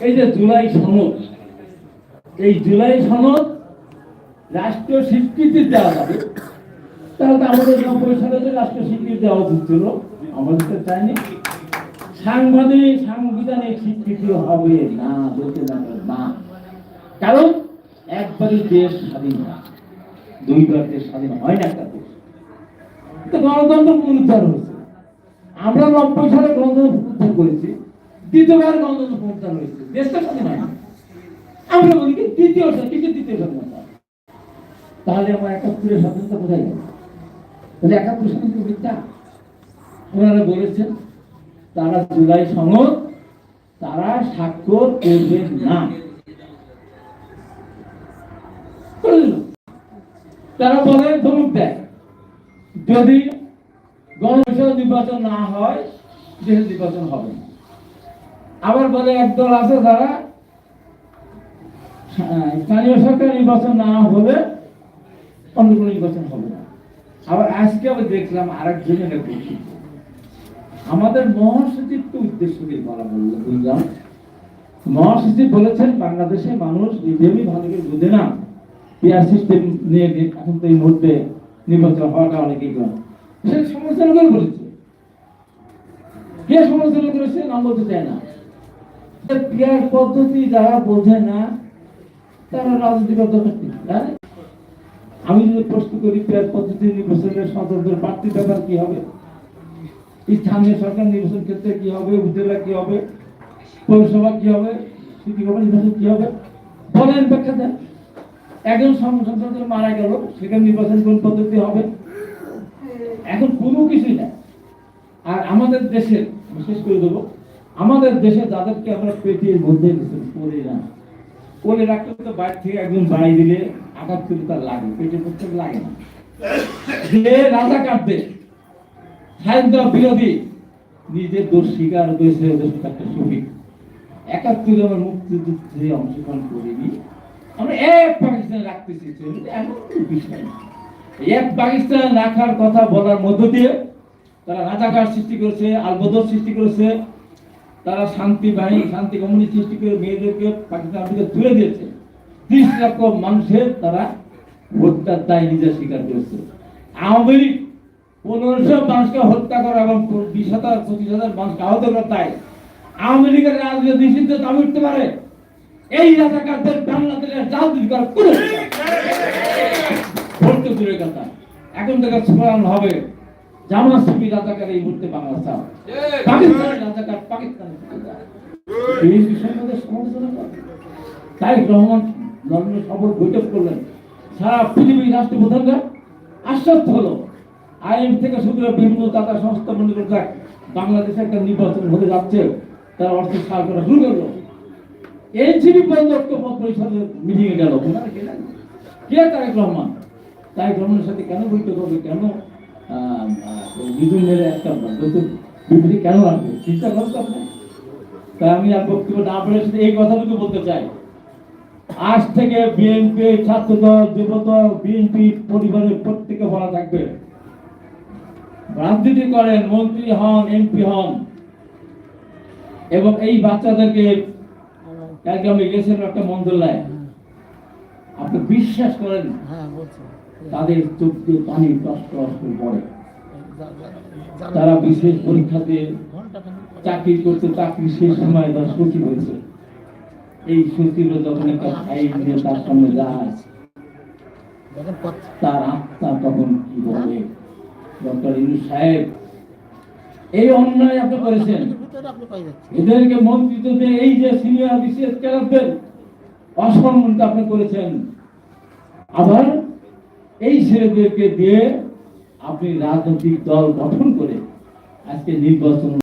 এই যে জুলাই সনদ, এই জুলাই সনদ রাষ্ট্রীয় স্বীকৃতি দেওয়া যাবে তাহলে আমাদের নব্বই সালে যে রাষ্ট্রীয় স্বীকৃতি দেওয়া উচিত ছিল, আমাদের তো চাইনি। সাংবিধানিক সাংবিধানিক স্বীকৃতি হবে না বলতে যাবে না। কারণ একবারই দেশ স্বাধীন হয়। দুইবার দেশ স্বাধীন হয় না একটা দেশ। গণতন্ত্র পুনরুদ্ধার হয়েছে। আমরা নব্বই সালে গণতন্ত্র পুনরুদ্ধার করেছি। দ্বিতীয়বার গণতন্ত্র পুনরুদ্ধার হয়েছে দেশটা স্বাধীন আমরা বলি কি, তৃতীয় কিসের তৃতীয় স্বাধীনতা তাহলে আমার একাত্তরের স্বাধীনতা কোথায় গেল? তাহলে একাত্তর স্বাধীনতা মিথ্যা? ওনারা বলেছেন, তারা জুলাই সনদ, তারা স্বাক্ষর করবেন না। তারা বলে ধমক দেয় যদি গণপরিষদ নির্বাচন না হয় দেশ নির্বাচন হবে না। আবার বলে একদল আছে যারা স্থানীয় সরকার নির্বাচন না হলে অন্য কোনো নির্বাচন হবে না। আবার আজকে আবার দেখলাম আরেকজনের একটা বক্তব্য। আমাদের মহাসচিবকে উদ্দেশ্য দিয়ে বলা বলল, বুঝলাম। মহাসচিব বলেছেন, বাংলাদেশে মানুষ ইভিএমই ভালো করে বুঝে না। পিআর সিস্টেম নিয়ে এখন তো এই মুহূর্তে নির্বাচন হওয়াটা অনেকেই কম সে সমালোচনা করে বলেছে। কে সমালোচনা করেছে? নাম বলতে চায় না। পিআর পদ্ধতি যারা বোঝে না, তারা রাজনীতি করতে হ্যাঁ আমি যদি প্রশ্ন করি পিআর পদ্ধতি নির্বাচনের স্বতন্ত্র প্রার্থী ব্যাপার কি হবে? স্থানীয় সরকার নির্বাচন ক্ষেত্রে কি হবে? উপজেলা কি হবে? পৌরসভা কি হবে? সিটি নির্বাচন কি হবে? বলেন ব্যাখ্যা দেন একজন সংসদ মারা গেল, সেখানে নির্বাচন কোন পদ্ধতি হবে? এখন কোনো কিছুই না আর আমাদের দেশের আমি শেষ করে দেবো আমাদের দেশে যাদেরকে আমরা পেটির মধ্যে করে না। করে রাখলে তো বাইরে থেকে একজন বাড়ি দিলে আঘাত করে তার লাগে পেটের মধ্যে লাগে না। যে রাজা কাটবে স্বাধীনতা বিরোধী, নিজের দোষ স্বীকার করেছে একটা শফিক একাত্তরে আমরা মুক্তিযুদ্ধে অংশগ্রহণ করিনি। আমরা এক পাকিস্তান রাখতে চেয়েছি এমন বিষয় এক পাকিস্তান রাখার কথা বলার মধ্য দিয়ে তারা রাজাকার সৃষ্টি করেছে, আলবদর সৃষ্টি করেছে তারা শান্তি বাহিনী, শান্তি কমিউনিটি সৃষ্টি করে মেয়েদেরকে পাকিস্তান থেকে তুলে দিয়েছে। ত্রিশ লক্ষ মানুষের তারা হত্যার দায় নিজে স্বীকার করেছে। আওয়ামী লীগ পনেরোশো মানুষকে হত্যা করা এবং বিশ হাজার, পঁচিশ হাজার মানুষকে আহত করা তাই আওয়ামী লীগের রাজনীতি নিষিদ্ধ দাবি উঠতে পারে। এই রাজাকারদের বাংলাদেশের রাজনীতি করার কোনো ভোট দূরের কথা। এখন থেকে স্মরণ হবে জামা রাজাকার এই মুহূর্তে বাংলা চাও পাকিস্তানের রাজাকার পাকিস্তানের এই মধ্যে সমালোচনা করে। তাই রহমান বৈঠক করলেন। সারা পৃথিবীর রাষ্ট্রপ্রধানরা আশ্বস্ত হলো। আইএম থেকে শুরু করে বিভিন্ন দাতা সংস্থা মনে করে যাক বাংলাদেশে একটা নির্বাচন হতে যাচ্ছে। তার অর্থ সার করা শুরু করল। এনসিপি পর্যন্ত ঐক্যমত পরিষদের মিটিং এ গেল। ওনারা কে তারেক রহমান? তারেক রহমানের সাথে কেন বৈঠক হবে? কেন একটা কেন আসবে? চিন্তা আপনি। তাই আমি আর বক্তব্য না বলে শুধু এই কথাটুকু বলতে চাই। আজ থেকে বিএনপি, ছাত্রদল, যুবদল, বিএনপি পরিবারের প্রত্যেকে বলা থাকবে। রাজনীতি করেন, মন্ত্রী হন, এমপি হন। এবং এই বাচ্চাদেরকে কালকে আমি গেছিলাম একটা মন্ত্রণালয় আপনি বিশ্বাস করেন? হ্যাঁ তাদের চোখ দিয়ে পানি টস টস পড়ে। তারা বিশেষ পরীক্ষাতে চাকরি করতে চাকরি শেষ সময় তার সচিব হয়েছে। এই সচিব যখন একটা ফাইল নিয়ে তার সামনে যায় তার আত্মা তখন কি বলে? ডক্টর ইনু সাহেব, এই অন্যায় আপনি করেছেন। এদেরকে মন্ত্রিত্ব দিয়ে এই যে সিনিয়র বিশেষ ক্যাডারদের অসম্মানিত আপনি করেছেন। আবার এই ছেলেদেরকে দিয়ে আপনি রাজনৈতিক দল গঠন করে আজকে নির্বাচন